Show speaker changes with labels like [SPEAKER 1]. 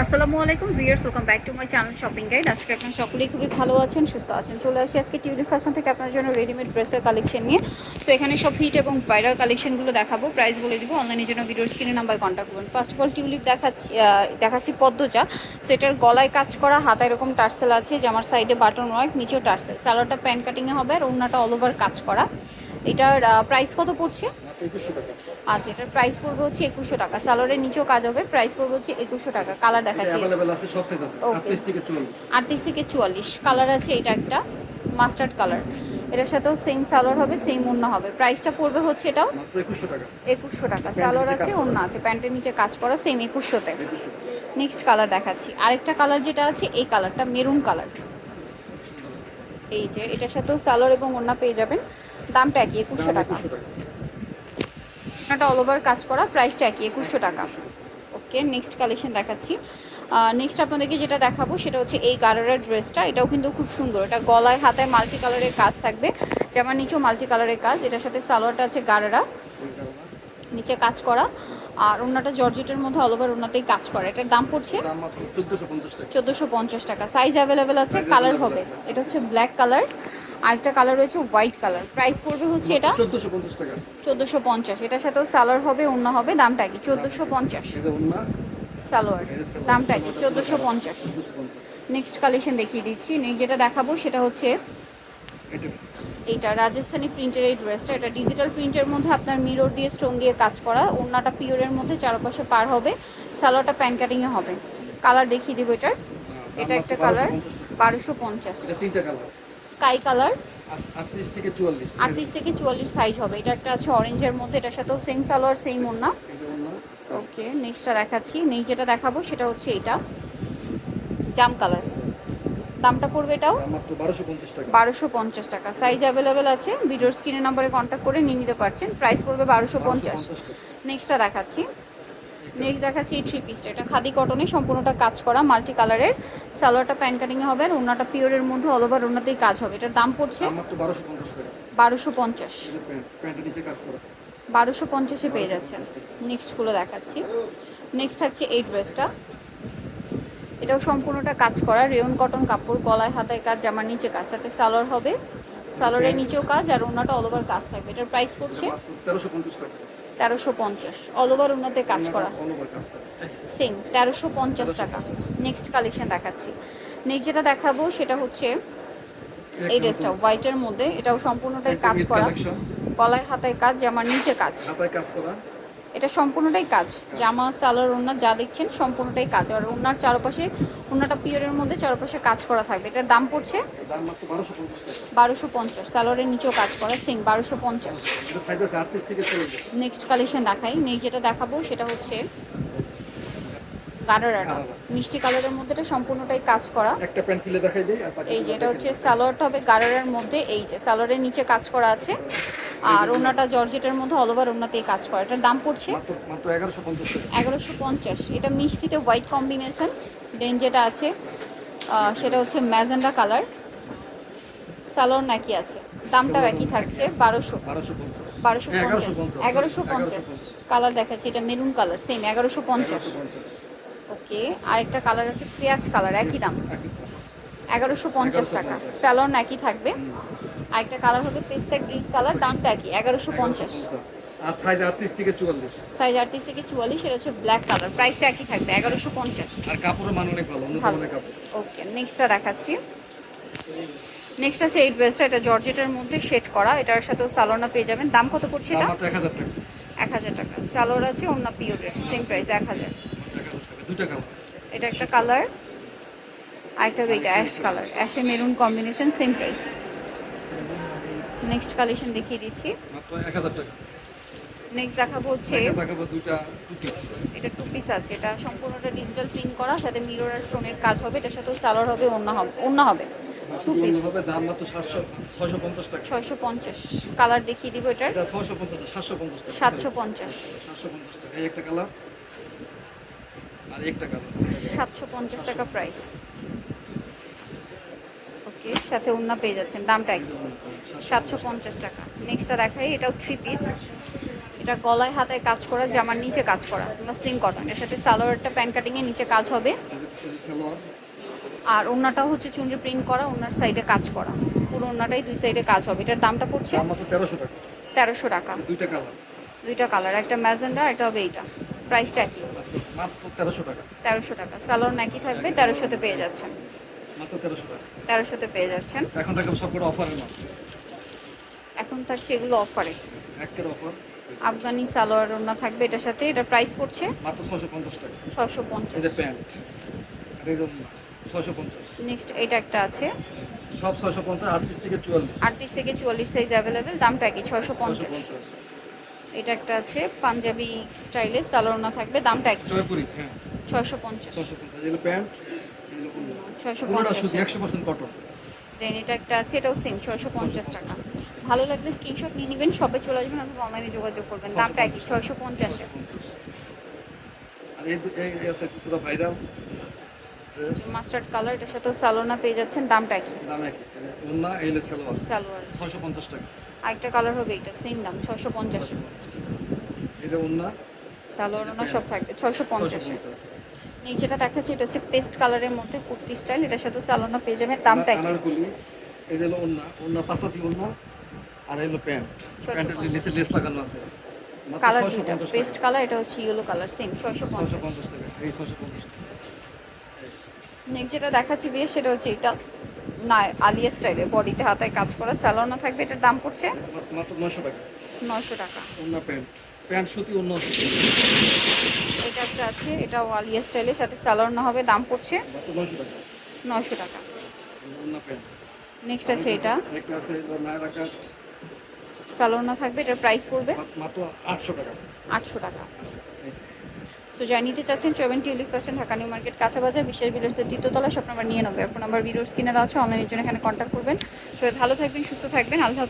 [SPEAKER 1] আসসালামু আলাইকুম viewers welcome back to my channel shopping guide. আজকে আপনারা সকলেই খুবই ভালো আছেন, সুস্থ আছেন। চলে আসি আজকে টিউলিপ ফ্যাশন থেকে আপনার জন্য রেডিমেড ড্রেসের কালেকশন নিয়ে। তো এখানে সব হিট এবং ভাইরাল কালেকশনগুলো দেখাবো প্রাইস বলে দিব অনলাইনের জন্য ভিডিওর স্ক্রিনে নাম্বার কন্ট্যাক্ট করবেন ফার্স্ট অফ অল টিউলিপ দেখাচ্ছি দেখাচ্ছি পদ্মজা। সেটার গলায় কাজ করা হাতে এরকম টার্সেল আছে, যে আমার সাইডে বাটন ওয়ার্ক নিচেও টার্সেল। স্যালোয়ারটা প্যান কাটিংয়ে হবে আর ওড়নাটা অল ওভার কাজ করা। এটার প্রাইস কত পড়ছে? আচ্ছা এটার প্রাইস পড়বে হচ্ছে একুশশো টাকা। স্যালোয়ারের নিচেও কাজ হবে প্রাইস পড়বে হচ্ছে একুশশো টাকা। কালার দেখাচ্ছি.
[SPEAKER 2] আটত্রিশ থেকে চুয়াল্লিশ।
[SPEAKER 1] কালার আছে এটা একটা মাস্টার্ড কালার এটার সাথেও সেম সালোয়ার হবে সেম ওড়না হবে। প্রাইসটা পড়বে হচ্ছে এটাও
[SPEAKER 2] একুশশো টাকা।
[SPEAKER 1] একুশশো টাকা। সালোয়ার আছে ওড়না আছে। প্যান্টের নিচে কাজ করা সেম একুশশোতে। নেক্সট কালার দেখাচ্ছি। আরেকটা কালার যেটা আছে এই কালারটা মেরুন কালার এই যে এটার সাথেও সালোয়ার এবং ওড়না পেয়ে যাবেন। দামটা একই একুশশো টাকা।
[SPEAKER 2] টাকা
[SPEAKER 1] অল ওভার কাজ করা প্রাইসটা একই একুশশো টাকা। ওকে নেক্সট কালেকশন দেখাচ্ছি। নেক্সট আপনাদেরকে যেটা দেখাবো সেটা হচ্ছে এই গারারের ড্রেসটা এটাও কিন্তু খুব সুন্দর। এটা গলায় হাতায় মাল্টি কালারের কাজ থাকবে। যেমন নিচেও মাল্টি কালারের কাজ। এটার সাথে সালোয়ারটা আছে গারারা। নিচে কাজ করা। আর ওনাটা জর্জেটের মধ্যে অল ওভার ওনাতেই কাজ করা। এটার দাম পড়ছে
[SPEAKER 2] চোদ্দোশো পঞ্চাশ টাকা।
[SPEAKER 1] সাইজ অ্যাভেলেবেল আছে কালার হবে। এটা হচ্ছে ব্ল্যাক কালার আরেকটা কালার রয়েছে হোয়াইট কালার প্রাইস পড়বে হচ্ছে এটা
[SPEAKER 2] চোদ্দশো পঞ্চাশ টাকা।
[SPEAKER 1] চোদ্দোশো পঞ্চাশ। এটার সাথেও সালোয়ার হবে অন্য হবে দামটা কি? চোদ্দোশো পঞ্চাশ। সালোয়ার দামটা কি? চোদ্দোশো পঞ্চাশ। নেক্সট কালেকশন দেখিয়ে দিচ্ছি। নেক্সট যেটা দেখাবো সেটা হচ্ছে
[SPEAKER 2] এটা।
[SPEAKER 1] এইটা রাজস্থানি প্রিন্টের এই ড্রেসটা এটা ডিজিটাল প্রিন্টের মধ্যে আপনার মিরর দিয়ে স্টোন দিয়ে কাজ করা। ওড়নাটা পিওরের মধ্যে চারপাশে পার হবে। সালোয়ারটা প্যান কাটিংয়ে হবে। কালার দেখিয়ে দেবো এটার। এটা একটা কালার বারোশো পঞ্চাশ।
[SPEAKER 2] এটা তিনটা কালার
[SPEAKER 1] স্কাই কালার।
[SPEAKER 2] আটত্রিশ থেকে চুয়াল্লিশ।
[SPEAKER 1] থেকে সাইজ হবে। এটা একটা আছে অরেঞ্জের মধ্যে। এটার সাথেও সেম সালোয়ার সেম ওড়না। ওকে নেক্সটটা দেখাচ্ছি। নেক্সট যেটা দেখাবো সেটা হচ্ছে এটা। জাম কালার দামটা পড়বে এটাও?
[SPEAKER 2] বারোশো পঞ্চাশ টাকা।
[SPEAKER 1] বারোশো পঞ্চাশ টাকা। সাইজ অ্যাভেলেবেল আছে। ভিডিওর স্ক্রিনের নাম্বারে কন্ট্যাক্ট করে নিয়ে নিতে পারছেন। প্রাইস পড়বে বারোশো পঞ্চাশ। নেক্সটটা দেখাচ্ছি। নেক্সট দেখাচ্ছি এই থ্রি পিসটা এটা খাদি কটনে সম্পূর্ণটা কাজ করা মাল্টি কালারের সালোয়ারটা প্যান কাটিংয়ে হবে আর ওনাটা পিওরের মধ্যে অল ওভার ওনাতেই কাজ হবে। এটার দাম পড়ছে
[SPEAKER 2] বারোশো পঞ্চাশ টাকা।
[SPEAKER 1] বারোশো পঞ্চাশ। পেয়ে যাচ্ছেন নেক্সটগুলো দেখাচ্ছি। নেক্সট থাকছে এই ড্রেসটা এটাও সম্পূর্ণটা কাজ করা। রেয়ন কটন কাপড় গলায় হাতায় কাজ জামার নিচে কাজ। সাথে সালোয়ার হবে। সালোয়ারের নিচেও কাজ আর ওনাটা অল ওভার কাজ থাকবে। এটার প্রাইস পড়ছে
[SPEAKER 2] তেরোশো পঞ্চাশ টাকা।
[SPEAKER 1] তেরোশো পঞ্চাশ। অল ওভার
[SPEAKER 2] ওভার কাজ করা।
[SPEAKER 1] সেম তেরোশো পঞ্চাশ টাকা। নেক্সট কালেকশন দেখাচ্ছি। নেক্সট যেটা দেখাবো সেটা হচ্ছে এই ড্রেসটা হোয়াইটের মধ্যে। এটাও সম্পূর্ণটাই কাজ করা। গলায় হাতায় কাজ আমার নিচে কাজ।
[SPEAKER 2] হাতায় কাজ করা।
[SPEAKER 1] এটা সম্পূর্ণটাই কাজ। জামা সালোয়ার ওড়না যা দেখছেন সম্পূর্ণটাই কাজ। আর ওনার চারপাশে ওড়নাটা পিওরের মধ্যে চারপাশে কাজ করা থাকবে। এটার দাম পড়ছে
[SPEAKER 2] বারোশো পঞ্চাশ।
[SPEAKER 1] সালোয়ারের নিচেও কাজ করা সেম বারোশো পঞ্চাশ। নেক্সট কালেকশন দেখাই। নেক্সট যেটা দেখাবো সেটা হচ্ছে গাডারাটা মিষ্টি কালারের মধ্যে এটা সম্পূর্ণটাই কাজ করা।
[SPEAKER 2] একটা প্যান্ট খুলে দেখাই দিই
[SPEAKER 1] এই যে এটা হচ্ছে সালোয়ারটা হবে গারারের মধ্যে। এই যে সালোয়ারের নিচে কাজ করা আছে। আর ওনাটা জর্জেটের মধ্যে অল ওভার ওনাতেই কাজ করে। এটার দাম পড়ছে?
[SPEAKER 2] মাত্র এগারোশো পঞ্চাশ
[SPEAKER 1] এগারোশো পঞ্চাশ। এটা মিষ্টিতে হোয়াইট কম্বিনেশন দেন যেটা আছে সেটা হচ্ছে ম্যাজেন্ডা কালার। সালোয়ার নাকি আছে? দামটাও একই থাকছে বারোশো।
[SPEAKER 2] বারোশো পঞ্চাশ। এগারোশো
[SPEAKER 1] পঞ্চাশ কালার দেখাচ্ছে এটা মেরুন কালার সেম এগারোশো পঞ্চাশ। ওকে আরেকটা কালার আছে পেঁয়াজ কালার একই দাম। এগারোশো পঞ্চাশ টাকা।
[SPEAKER 2] 1150
[SPEAKER 1] স্যালন একই থাকবে আরেকটা কালার হবে পেস্তা গ্রিন কালার দামটা একই এগারোশো পঞ্চাশ।
[SPEAKER 2] আর সাইজ আটত্রিশ থেকে চুয়াল্লিশ।
[SPEAKER 1] সাইজ আটত্রিশ থেকে চুয়াল্লিশ এটা হচ্ছে ব্ল্যাক কালার প্রাইসটা একই থাকবে এগারোশো পঞ্চাশ।
[SPEAKER 2] আর কাপড়ের মান অনেক ভালো কাপড়।
[SPEAKER 1] ওকে নেক্সটটা দেখাচ্ছি। নেক্সট আছে এই ড্রেসটা এটা জর্জেটের মধ্যে শেড করা। এটার সাথেও সালোনা পেয়ে যাবেন। দাম কত পড়ছে এটা?
[SPEAKER 2] মাত্র এক হাজার টাকা।
[SPEAKER 1] এক হাজার টাকা। সালোয়ার আছে অন্য পিওর ড্রেস সেম প্রাইস এক হাজার।
[SPEAKER 2] এক হাজার টাকা দুটা কালার
[SPEAKER 1] এটা একটা কালার আরেকটা হবে এটা ash colour অ্যাশে maroon combination same price next collection দেখিয়ে দিচ্ছি।
[SPEAKER 2] মাত্র টাকা।
[SPEAKER 1] নেক্সট দেখাবো হচ্ছে
[SPEAKER 2] এটা দেখাবো দুইটা টু পিস
[SPEAKER 1] এটা টু পিস আছে। এটা সম্পূর্ণটা ডিজিটাল প্রিন্ট করা সাথে মিরর আর স্টোনের কাজ হবে। এটার সাথেও সালোয়ার হবে অন্য হবে অন্য হবে। টু পিস
[SPEAKER 2] হবে দাম মাত্র টাকা।
[SPEAKER 1] ছয়শো পঞ্চাশ। কালার দেখিয়ে দিব এটার।
[SPEAKER 2] এটা ছয়শো পঞ্চাশ সাতশো পঞ্চাশ টাকা।
[SPEAKER 1] সাতশো পঞ্চাশ।
[SPEAKER 2] সাতশো পঞ্চাশ টাকা। এই একটা কালার আর একটা কালার
[SPEAKER 1] সাতশো পঞ্চাশ টাকা প্রাইস ওকে সাথে অন্য পেয়ে যাচ্ছেন দামটা একই সাতশো পঞ্চাশ টাকা। নেক্সটটা দেখাই এটাও থ্রি পিস এটা গলায় হাতে কাজ করা জামার নিচে কাজ করা মাসলিন কটন এর সাথে সালোয়ারটা প্যান কাটিং এর নিচে কাজ হবে। আর ওন্নাটাও হচ্ছে চুনরি প্রিন্ট করা ওনার সাইডে কাজ করা। পুরো ওন্নাটাই দুই সাইডে কাজ হবে। এটার দামটা পড়ছে
[SPEAKER 2] তেরোশো টাকা।
[SPEAKER 1] তেরোশো টাকা।
[SPEAKER 2] দুইটা কালার
[SPEAKER 1] দুইটা কালার একটা ম্যাজেন্ডা এটা হবে এইটা। প্রাইসটা একই।
[SPEAKER 2] তেরোশো টাকা।
[SPEAKER 1] তেরোশো টাকা। সালোয়ার নাকি থাকবে তেরোশোতে পেয়ে যাচ্ছেন।
[SPEAKER 2] মাত্র তেরোশো টাকা।
[SPEAKER 1] তেরোশোতে পেয়ে যাচ্ছেন।
[SPEAKER 2] এখন
[SPEAKER 1] থাকছে এগুলো অফারে
[SPEAKER 2] একের অফার
[SPEAKER 1] আফগানি সালোয়ার ওনা থাকবে এটার সাথে। এটার প্রাইস পড়ছে?
[SPEAKER 2] মাত্র ছশো পঞ্চাশ টাকা।
[SPEAKER 1] ছশো
[SPEAKER 2] এই প্যান্ট এটা একদম ছশো পঞ্চাশ।
[SPEAKER 1] নেক্সট এটা একটা আছে।
[SPEAKER 2] সব ছশো পঞ্চাশ আটত্রিশ থেকে চুয়াল্লিশ।
[SPEAKER 1] আটত্রিশ থেকে চুয়াল্লিশ সাইজ অ্যাভেলেবেল দামটা কি ছশো
[SPEAKER 2] ছশো
[SPEAKER 1] পঞ্চাশ
[SPEAKER 2] পঞ্চাশ।
[SPEAKER 1] এটা একটা আছে পাঞ্জাবি স্টাইলে সালোয়ার ওনা থাকবে দামটা কি
[SPEAKER 2] জয়পুরি হ্যাঁ।
[SPEAKER 1] ছশো পঞ্চাশ।
[SPEAKER 2] ছশো পঞ্চাশ। এগুলো প্যান্ট
[SPEAKER 1] ছশো পঞ্চাশ
[SPEAKER 2] কটন
[SPEAKER 1] দেন এটা একটা আছে এটাও সেম ছয়শো পঞ্চাশ টাকা। ভালো লাগলে স্ক্রিনশট নিয়ে নেবেন সবে চলে আসবেন অথবা অনলাইনে যোগাযোগ করবেন। দামটা কি ছয়শো পঞ্চাশে। মাস্টার্ড কালার এটার সাথে সালোনা পেয়ে যাচ্ছেন দামটা কি
[SPEAKER 2] একই। সালোয়ার। ছশো পঞ্চাশ টাকা।
[SPEAKER 1] আরেকটা কালার হবে এটা সেম দাম ছশো পঞ্চাশ। সালোয়ার সব থাকবে ছশো পঞ্চাশে। নিচেটা দেখাচ্ছি এটা হচ্ছে পেস্ট কালারের মধ্যে কুর্তি স্টাইল। এটার সাথে সালোনা পেয়ে যাবেন দামটা
[SPEAKER 2] কালারগুলি এই যে হলো উন্না উন্না পাঁচাতি উন্না আর এই হলো প্যান্ট। প্যান্টের নিচে লেস লাগানো আছে।
[SPEAKER 1] কালার
[SPEAKER 2] 650
[SPEAKER 1] দুইটা পেস্ট কালার এটা হচ্ছে ইয়েলো কালার সেম ছয়শো
[SPEAKER 2] ছশো
[SPEAKER 1] পঞ্চাশ।
[SPEAKER 2] পঞ্চাশ টাকা এই ছশো পঞ্চাশ টাকা।
[SPEAKER 1] নেক্সট যেটা দেখাচ্ছি বিয়ে সেটা হচ্ছে এটা না আলিয়া স্টাইলে বডিতে হাতায় কাজ করা স্যালোনা থাকবে এটার দাম পড়ছে
[SPEAKER 2] মাত্র- মাত্র নশো টাকা।
[SPEAKER 1] নশো টাকা।
[SPEAKER 2] উন্না প্যান্ট। প্যান্ট সুতি অন্য
[SPEAKER 1] এটা একটা আছে এটাও আলিয়া স্টাইলের সাথে স্যালোনা হবে দাম পড়ছে
[SPEAKER 2] নশো টাকা।
[SPEAKER 1] নেক্সট আছে এটা।
[SPEAKER 2] এটা কাট
[SPEAKER 1] স্যালোনা থাকবে এটার প্রাইস পড়বে
[SPEAKER 2] মাত্র- আটশো টাকা।
[SPEAKER 1] আটশো টাকা। সো যারা নিতে চাচ্ছেন চবেন Tulip Fashion Dhaka New Market কাঁচা বাজার বিশেষ বিলাসের তৃতীয়তলা সব নাম্বার নিয়ে নেবে ফোন নাম্বার ভিডিওস কিনে দেওয়া আছে অনলাইনের জন্য এখানে কন্ট্যাক্ট করবেন। সবাই ভালো থাকবেন সুস্থ থাকবেন। আল্লাহ।